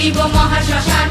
করিব মহাশ্মশান।